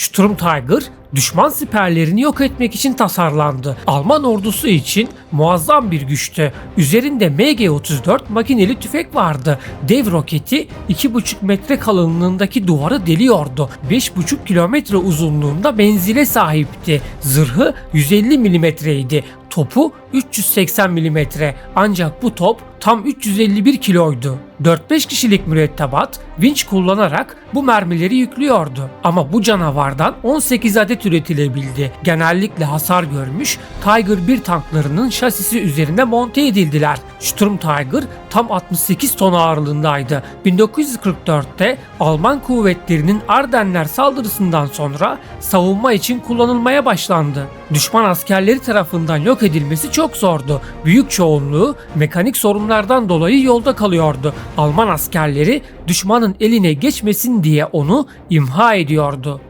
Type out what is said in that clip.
Sturm Tiger düşman siperlerini yok etmek için tasarlandı. Alman ordusu için muazzam bir güçtü. Üzerinde MG-34 makineli tüfek vardı. Dev roketi 2,5 metre kalınlığındaki duvarı deliyordu. 5,5 kilometre uzunluğunda menzile sahipti. Zırhı 150 milimetreydi. Topu 380 milimetre. Ancak bu top tam 351 kiloydu. 4-5 kişilik mürettebat vinç kullanarak bu mermileri yüklüyordu. Ama bu canavardan 18 adet üretilebildi. Genellikle hasar görmüş Tiger 1 tanklarının şasisi üzerine monte edildiler. Sturm Tiger tam 68 ton ağırlığındaydı. 1944'te Alman kuvvetlerinin Ardenler saldırısından sonra savunma için kullanılmaya başlandı. Düşman askerleri tarafından yok edilmesi çok zordu. Büyük çoğunluğu mekanik sorunlardan dolayı yolda kalıyordu. Alman askerleri düşmanın eline geçmesin diye onu imha ediyordu.